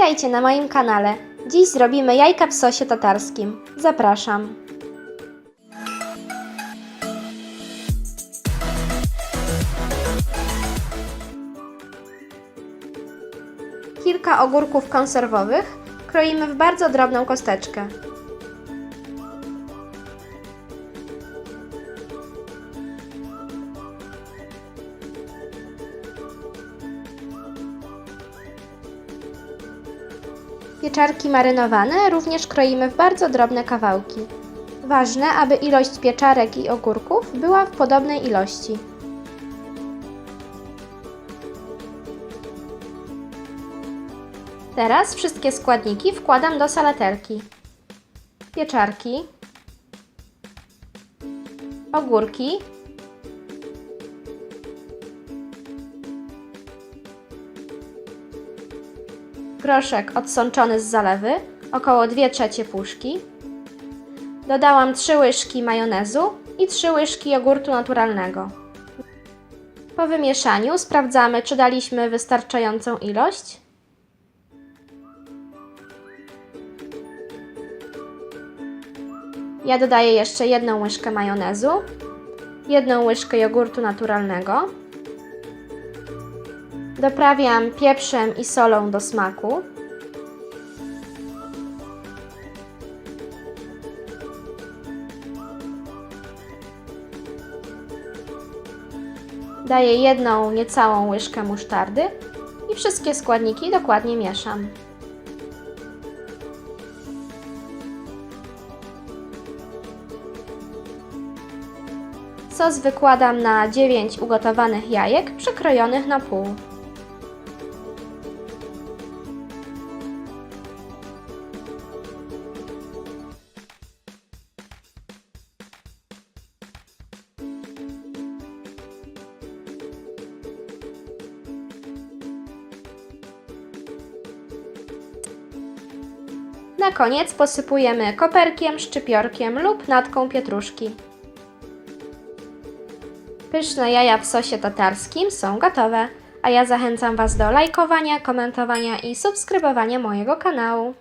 Witajcie na moim kanale. Dziś zrobimy jajka w sosie tatarskim. Zapraszam. Kilka ogórków konserwowych kroimy w bardzo drobną kosteczkę. Pieczarki marynowane również kroimy w bardzo drobne kawałki. Ważne, aby ilość pieczarek i ogórków była w podobnej ilości. Teraz wszystkie składniki wkładam do salaterki. Pieczarki, ogórki, groszek odsączony z zalewy, około 2 trzecie puszki. Dodałam 3 łyżki majonezu i 3 łyżki jogurtu naturalnego. Po wymieszaniu sprawdzamy, czy daliśmy wystarczającą ilość. Ja dodaję jeszcze jedną łyżkę majonezu, jedną łyżkę jogurtu naturalnego. Doprawiam pieprzem i solą do smaku. Daję jedną niecałą łyżkę musztardy i wszystkie składniki dokładnie mieszam. Sos wykładam na 9 ugotowanych jajek przekrojonych na pół. Na koniec posypujemy koperkiem, szczypiorkiem lub natką pietruszki. Pyszne jaja w sosie tatarskim są gotowe, a ja zachęcam Was do lajkowania, komentowania i subskrybowania mojego kanału.